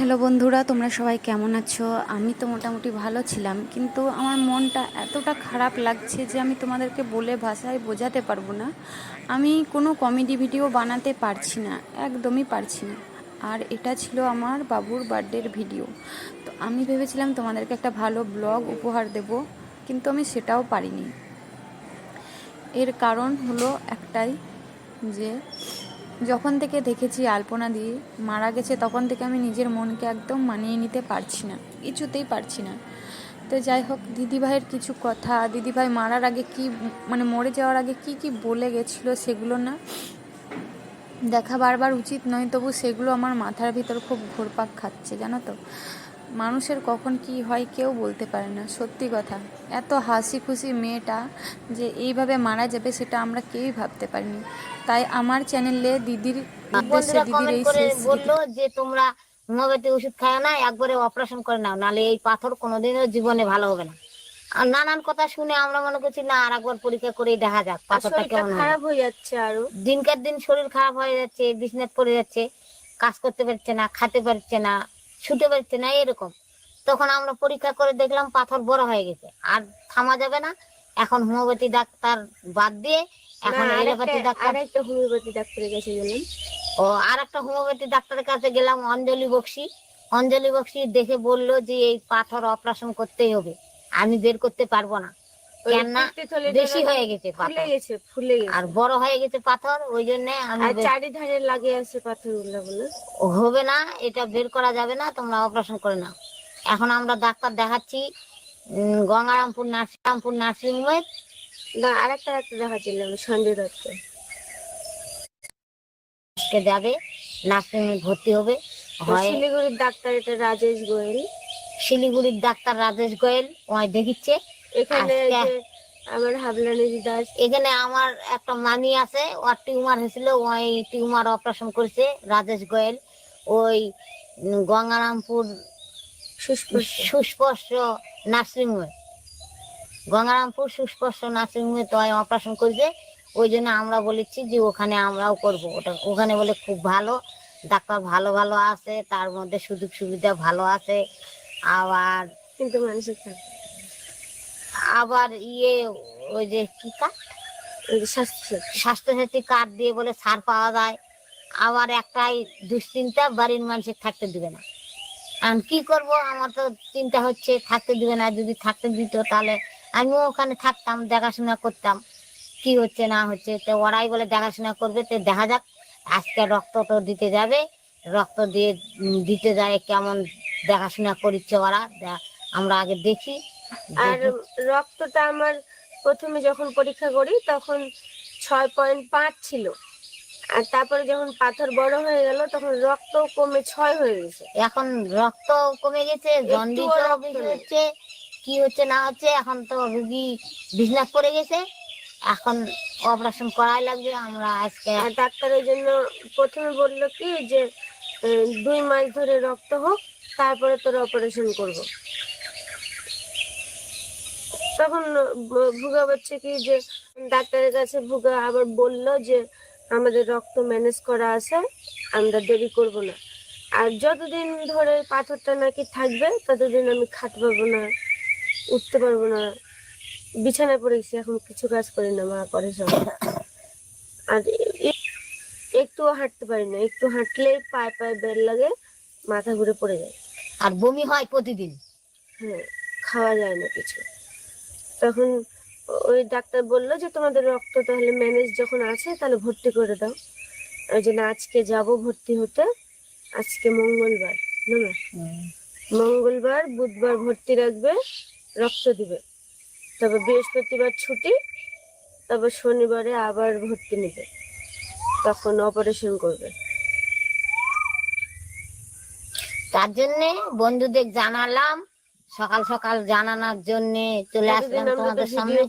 Hello বন্ধুরা, তোমরা সবাই কেমন আছো? আমি তো মোটামুটি ভালো ছিলাম, কিন্তু আমার মনটা এতটা খারাপ লাগছে যে আমি তোমাদেরকে বলে ভাষায় বোঝাতে পারব না। আমি কোনো কমেডি ভিডিও বানাতে পারছি না, একদমই পারছি না। আর এটা ছিল আমার বাবুর বার্থডের ভিডিও। তো আমি ভেবেছিলাম তোমাদেরকে একটা ভালো ব্লগ উপহার দেব, কিন্তু আমি সেটাও পারিনি। এর কারণ হলো একটাই, যে যখন থেকে দেখেছি আলপনা দিয়ে মারা গেছে, তখন থেকে আমি নিজের মনকে একদম মানিয়ে নিতে পারছি না, কিছুতেই পারছি না। তো যাই হোক, দিদিভাইয়ের কিছু কথা, দিদিভাই মারার আগে কি মানে মরে যাওয়ার আগে কি কি বলে গেছিল সেগুলো না দেখা বারবার উচিত নয়, তবু সেগুলো আমার মাথার ভিতর খুব ঘোরপাক খাচ্ছে, জানো তো? মানুষের কখন কি হয় কেউ বলতে পারে না সত্যি কথা। এত হাসি খুশি মেয়েটা যে এইভাবে মারা যাবে সেটা আমরা কেউই ভাবতে পারিনি। তাই আমার চ্যানেলে দিদির উদ্দেশ্যে দিদির এই শেষ বলল যে তোমরা হোমিওপ্যাথি ওষুধ খায় না একবারে অপারেশন করে নাও নালে এই পাথর কোনোদিনও জীবনে ভালো হবে না। আর নানান কথা শুনে আমরা মনে করছি না আর একবার পরীক্ষা করেই দেখা যাক পাথরটা কেমন হয়। খারাপ হয়ে যাচ্ছে আরও। দিনকার দিন শরীর খারাপ হয়ে যাচ্ছে বিছনাথ পড়ে যাচ্ছে কাজ করতে পারছে না খেতে পারছে না শুতে পারছে না এরকম। তখন আমরা পরীক্ষা করে দেখলাম পাথর বড় হয়ে গেছে। আর থামা যাবে না। এখন হোমিওপ্যাথি ডাক্তার বাদ দিয়ে এখন এলোপ্যাথি ডাক্তার আরেকটা হোমিওপ্যাথি ডাক্তারের কাছে গেলাম। ও আর একটা হোমিওপ্যাথি ডাক্তারের কাছে গেলাম অঞ্জলি বক্সি। অঞ্জলি বক্সি দেখে বলল যে এই পাথর অপারেশন করতেই হবে। আমি বের করতে পারব না। কেননা বেশি হয়ে গেছে ফুলে গেছে ফুলে গেছে। আর বড় হয়ে গেছে পাথর ওই জন্য আমি চারিধারে লাগে আছে পাথরগুলা হবে না এটা বের করা যাবে না তোমরা অপারেশন করে নাও। এখন আমরা ডাক্তার দেখাচ্ছি গঙ্গারামপুর নার্সিংরামপুর নার্সিং হোমে না আরেকটা ডাক্তার দেখাচ্ছিলাম সঞ্জয় দত্ত। যাবে নার্সিং ভর্তি হবে। শিলিগুড়ির ডাক্তার এটা রাজেশ গোয়েল। শিলিগুড়ির ডাক্তার রাজেশ গোয়েল ওই দেখিচ্ছে। এখানে। আমার হাবলানি এখানে আমার একটা মামি আছে ওর টিউমার হয়েছিল ওই টিউমার অপারেশন করেছে রাজেশ গোয়েল। ওই গঙ্গারামপুর সুস্পর্শ নার্সিং হোমে। গঙ্গারামপুর সুস্পর্শ নার্সিং হোমে তো অপারেশন করেছে ওই জন্য আমরা বলেছি যে ওখানে আমরাও করব। ওটা ওখানে বলে খুব ভালো ডাক্তার ভালো ভালো আছে তার মধ্যে সুযোগ সুবিধা ভালো আছে আবার কিন্তু মানুষের আবার ইয়ে ওই যে কি সাথী। স্বাস্থ্যসাথী কার্ড দিয়ে বলে ছাড় পাওয়া যায়। আবার একটাই দুশ্চিন্তা, বাড়ির মানুষের থাকতে দিবে না। আমি কি করব? আমার তো চিন্তা হচ্ছে থাকতে দিবে না, যদি থাকতে দিত তাহলে আমিও ওখানে থাকতাম, দেখাশোনা করতাম। কি হচ্ছে, না হচ্ছে? তো ওরাই বলে দেখাশোনা করবে, তো দেখা যাক। আজকে রক্ত তো দিতে যাবে। রক্ত দিয়ে দিতে যায় কেমন দেখাশোনা করছে ওরা। আমরা আগে দেখি। আর রক্তটা আমার প্রথমে যখন পরীক্ষা করি তখন ছয় পয়েন্ট পাঁচ ছিল। আর তারপরে যখন পাথর বড় হয়ে গেল তখন রক্ত কমে ছয় হয়ে গেছে। এখন রক্ত কমে গেছে জন্ডিস হচ্ছে কি হচ্ছে না হচ্ছে এখন তো রুগী বিছনা পড়ে গেছে। এখন অপারেশন করাই লাগবে আমরা আজকে ডাক্তারের জন্য প্রথমে বলল কি যে দুই মাস ধরে রক্ত হোক তারপরে তোর অপারেশন করব। তখন ভুগা বলছে কি যে ডাক্তারের কাছে ভুগা আবার বলল যে আমাদের রক্ত ম্যানেজ করা আছে আমরা দেরি করব না। আর যতদিন ধরে পাথরটা নাকি থাকবে ততদিন আমি খাতে পারব না উঠতে পারব না। বিছানায় পড়ে গেছি এখন কিছু কাজ করি না মা করে সব। আর একটুও হাঁটতে পারি না একটু হাঁটলেই পায়ে পায়ে বের লাগে মাথা ঘুরে পড়ে যায়। আর বমি হয় প্রতিদিন? হ্যাঁ খাওয়া যায় না কিছু। তখন ওই ডাক্তার বলল যে তোমাদের রক্ত তাহলে ম্যানেজ যখন আছে তাহলে ভর্তি করে দাও। ওই জন্য আজকে যাব ভর্তি হতে। আজকে মঙ্গলবার না মঙ্গলবার বুধবার ভর্তি রাখবে রক্ত দিবে। তবে বৃহস্পতিবার ছুটি তবে শনিবারে আবার ভর্তি নেবে। তখন অপারেশন করবে। তার জন্য বন্ধুদের জানালাম সকাল সকাল জানানোর জন্য চলে এতদিন আসলাম তো তোমাদের সামনে।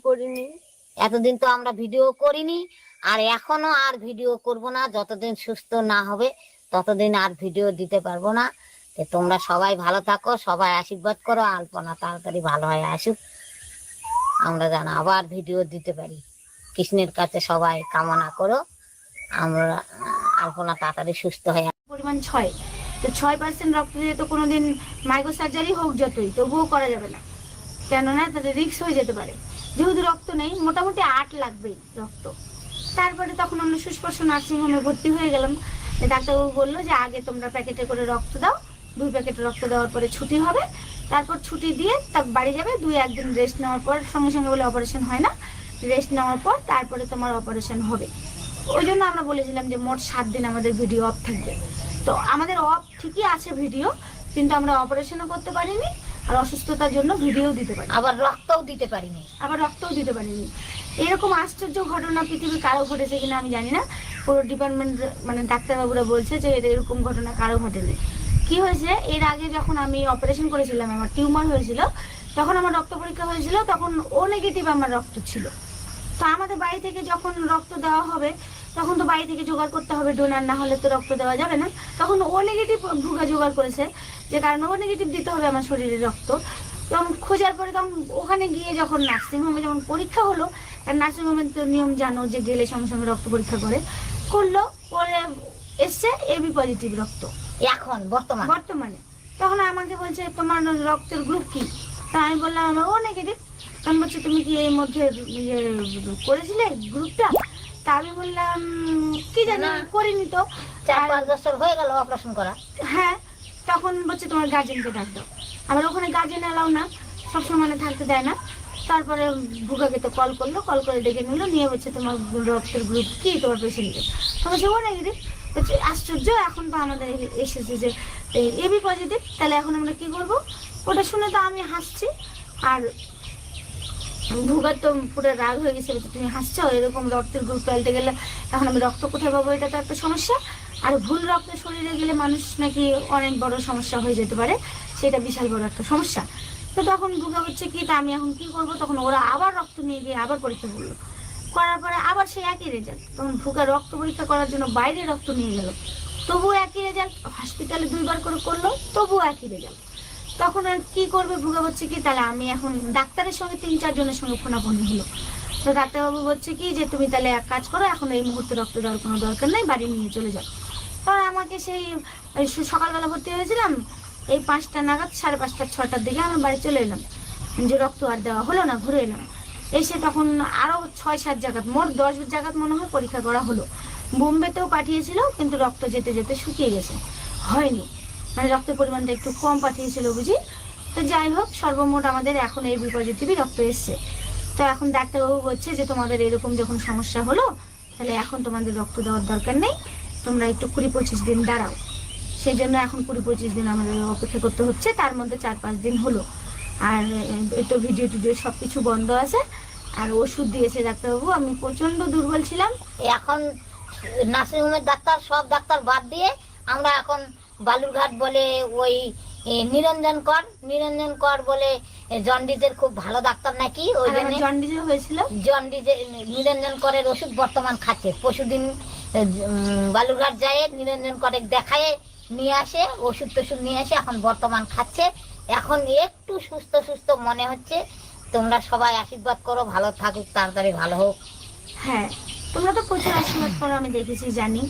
এতদিন তো আমরা ভিডিও করিনি আর এখনও আর ভিডিও করব না। যতদিন সুস্থ না হবে ততদিন আর ভিডিও দিতে পারব না। তো তোমরা সবাই ভালো থাকো সবাই আশীর্বাদ করো আলপনা তাড়াতাড়ি ভালো হয়ে আসুক। আমরা যেন আবার ভিডিও দিতে পারি। কৃষ্ণের কাছে সবাই কামনা করো। আমরা আলপনা তাড়াতাড়ি সুস্থ হয়ে পরিমাণ ছয়। তো ছয় পার্সেন্ট রক্ত দিয়ে তো কোনোদিন মাইক্রো সার্জারি হোক যতই, তবুও করা যাবে না। কেননা তাতে রিক্স হয়ে যেতে পারে। যেহেতু রক্ত নেই, মোটামুটি আট লাগবেই রক্ত। তারপরে তখন আমরা সুস্পর্শ নার্সিংহোমে ভর্তি হয়ে গেলাম। ডাক্তারবাবু বলল যে, আগে তোমরা প্যাকেটে করে রক্ত দাও। দুই প্যাকেট রক্ত দেওয়ার পরে ছুটি হবে। তারপর ছুটি দিয়ে তা বাড়ি যাবে। দুই একদিন রেস্ট নেওয়ার পর, সঙ্গে সঙ্গে বলে অপারেশন হয় না। রেস্ট নেওয়ার পর তারপরে তোমার অপারেশন হবে। ওই জন্য আমরা বলেছিলাম যে, মোট সাত দিন আমাদের ভিডিও অফ থাকবে। তো আমাদের অফ ঠিকই আছে ভিডিও কিন্তু আমরা অপারেশনও করতে পারিনি আর অসুস্থতার জন্য ভিডিও দিতে পারি আবার রক্তও দিতে পারিনি। আবার রক্তও দিতে পারিনি। এরকম আশ্চর্য ঘটনা পৃথিবীর কারও ঘটেছে কিনা আমি জানি না। পুরো ডিপার্টমেন্ট মানে ডাক্তারবাবুরা বলছে যে এরকম ঘটনা কারও ঘটেনি। কি হয়েছে? এর আগে যখন আমি অপারেশন করেছিলাম আমার টিউমার হয়েছিল তখন আমার রক্ত পরীক্ষা হয়েছিল তখন ও নেগেটিভ আমার রক্ত ছিল। তো আমাদের বাড়ি থেকে যখন রক্ত দেওয়া হবে তখন তো বাড়ি থেকে জোগাড় করতে হবে ডোনার না হলে তো রক্ত দেওয়া যাবে না। তখন ও নেগেটিভ ভুগা জোগাড় করেছে যে কারণে ও নেগেটিভ দিতে হবে আমার শরীরে রক্ত। তখন খোঁজার পরে তখন ওখানে গিয়ে যখন নার্সিংহোমে যখন পরীক্ষা হলো আর নার্সিংহোমের তো নিয়ম জানো যে গেলে সঙ্গে সঙ্গে রক্ত পরীক্ষা করে। করল পরে এসছে এবি পজিটিভ রক্ত। এখন বর্তমান? বর্তমানে। তখন আমাকে বলছে তোমার রক্তের গ্রুপ কি? তা আমি বললাম আমার ও নেগেটিভ তখন বলছে তুমি কি এর মধ্যে ইয়ে করেছিলে গ্রুপটা তা আমি বললাম কি জানি না। করিনি তো। চার আর- পাঁচ বছর হয়ে গেল অপারেশন করা। হ্যাঁ তখন বলছে তোমার গার্জেনকে ডাক দাও আবার ওখানে গার্জেন এলাও না সবসময় মানে থাকতে দেয় না। তারপরে ভুগাকে তো কল করল কল করে ডেকে নিলো নিয়ে বলছে তোমার রক্তের গ্রুপ কি তোমার পেশেন্টের তখন বলছে ও নেগেটিভ বলছে আশ্চর্য এখন তো আমাদের এ- এসেছে যে এবি পজিটিভ তাহলে এখন আমরা কি করব? ওটা শুনে তো আমি হাসছি আর ভুগার তো পুরো রাগ হয়ে গেছে বলছে, তুমি হাসছো এরকম রক্তের গ্রুপ ফেলতে গেলে এখন আমি রক্ত কোথায় পাবো? এটা তো একটা সমস্যা। আর ভুল রক্ত শরীরে গেলে মানুষ নাকি অনেক বড় সমস্যা হয়ে যেতে পারে সেটা বিশাল বড় একটা সমস্যা। তো তখন ভুগা হচ্ছে কি তা আমি এখন কি করব? তখন ওরা আবার রক্ত নিয়ে গিয়ে আবার পরীক্ষা করল। করার পরে আবার সেই একই রেজাল্ট তখন ভুগা রক্ত পরীক্ষা করার জন্য বাইরে রক্ত নিয়ে গেল। তবুও একই রেজাল্ট হসপিটালে দুইবার করে করল তবুও একই রেজাল্ট তখন আর কি করবে ভুগা হচ্ছে কি, তাহলে আমি এখন ডাক্তারের সঙ্গে তিন চারজনের সঙ্গে ফোনাফোনি হলো। তো ডাক্তারবাবু বলছে কি, যে তুমি তাহলে এক কাজ করো, এখন এই মুহূর্তে রক্ত দেওয়ার কোনো দরকার নেই, বাড়ি নিয়ে চলে যাও। তখন আমাকে সেই সকালবেলা ভর্তি হয়েছিলাম, এই পাঁচটা নাগাদ, সাড়ে পাঁচটা ছটার দিকে আমি বাড়ি চলে এলাম, যে রক্ত আর দেওয়া হলো না, ঘুরে এলাম। এসে তখন আরও ছয়, সাত জায়গাত, মোট দশ জায়গাত মনে হয় পরীক্ষা করা হলো। বোম্বেতেও পাঠিয়েছিল, কিন্তু রক্ত যেতে যেতে শুকিয়ে গেছে। হয়নি। মানে রক্তের পরিমাণটা একটু কম পাঠিয়েছিল বুঝি। তো যাই হোক, সর্বমোট আমাদের এখন এই পজিটিভই রক্ত এসছে। তো এখন ডাক্তারবাবু বলছে যে, তোমাদের এরকম যখন সমস্যা হলো, তাহলে এখন তোমাদের রক্ত দেওয়ার দরকার নেই। তোমরা একটু কুড়ি পঁচিশ দিন দাঁড়াও। সেই জন্য এখন কুড়ি পঁচিশ দিন আমাদের অপেক্ষা করতে হচ্ছে। তার মধ্যে চার পাঁচ দিন হলো। আর তো ভিডিও টিডিও সব কিছু বন্ধ আছে। আর ওষুধ দিয়েছে ডাক্তারবাবু। আমি প্রচণ্ড দুর্বল ছিলাম। এখন নার্সিংহোমের ডাক্তার, সব ডাক্তার বাদ দিয়ে আমরা এখন বালুরঘাট বলে ওই নিরঞ্জন কর নিরঞ্জন কর বলে এ, জন্ডিসের খুব ভালো ডাক্তার নাকি? ওই জন্য জন্ডিসে হয়েছিল? জন্ডিসে নিরঞ্জন করের ওষুধ বর্তমান খাচ্ছে। পরশুদিন উম, বালুরঘাট যায় নিরঞ্জন করে দেখায় নিয়ে আসে ওষুধ টষুধ নিয়ে আসে এখন বর্তমান খাচ্ছে। এখন একটু সুস্থ সুস্থ মনে হচ্ছে। তোমরা সবাই আশীর্বাদ করো ভালো থাকুক তাড়াতাড়ি ভালো হোক। হ্যাঁ তোমরা তো প্রচুর আশীর্বাদ করো আমি দেখেছি জানি।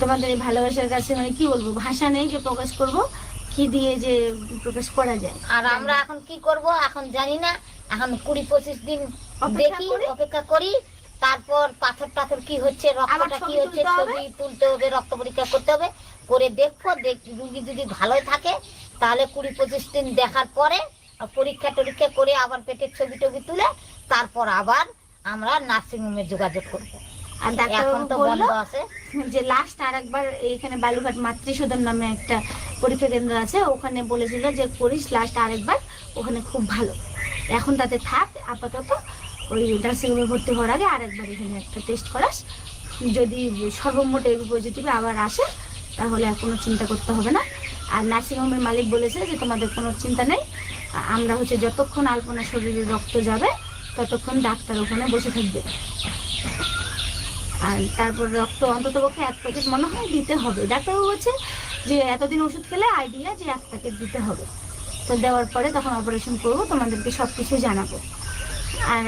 তোমাদের এই ভালোবাসার কাছে মানে কি বলব ভাষা নেই যে প্রকাশ করব কি দিয়ে যে প্রকাশ করা যায়। আর আমরা এখন কি করব এখন জানি না। এখন কুড়ি পঁচিশ দিন দেখি অপেক্ষা করি। তারপর পাথর টাথর কি হচ্ছে রক্তটা কি হচ্ছে। ছবি তুলতে হবে রক্ত পরীক্ষা করতে হবে। করে দেখব দেখ রুগী যদি ভালো থাকে তাহলে কুড়ি পঁচিশ দিন দেখার পরে পরীক্ষা টরীক্ষা করে আবার পেটের ছবি টবি তুলে তারপর আবার আমরা নার্সিংহোমে যোগাযোগ করব। আর এখন তো বলল যে লাস্ট আর একবার এইখানে বালুঘাট মাতৃসদন নামে একটা পরীক্ষা কেন্দ্র আছে ওখানে বলেছিল যে করিস লাস্ট আরেকবার ওখানে খুব ভালো। এখন তাতে থাক আপাতত ওই নার্সিংহোমে ভর্তি হওয়ার আগে আরেকবার এখানে একটা টেস্ট করাস। যদি সর্বমোট এই পজিটিভ আবার আসে তাহলে আর কোনো চিন্তা করতে হবে না। আর নার্সিংহোমের মালিক বলেছে যে তোমাদের কোনো চিন্তা নেই। আমরা হচ্ছে যতক্ষণ আলপনা শরীরে রক্ত যাবে ততক্ষণ ডাক্তার ওখানে বসে থাকবে। আর তারপর রক্ত অন্তত পক্ষে এক প্যাকেট মনে হয় দিতে হবে। ডাক্তারবাবু বলছে যে এতদিন ওষুধ খেলে আইডিয়া যে এক প্যাকেট দিতে হবে। তো দেওয়ার পরে তখন অপারেশন করব, তোমাদেরকে সব কিছু জানাব। আর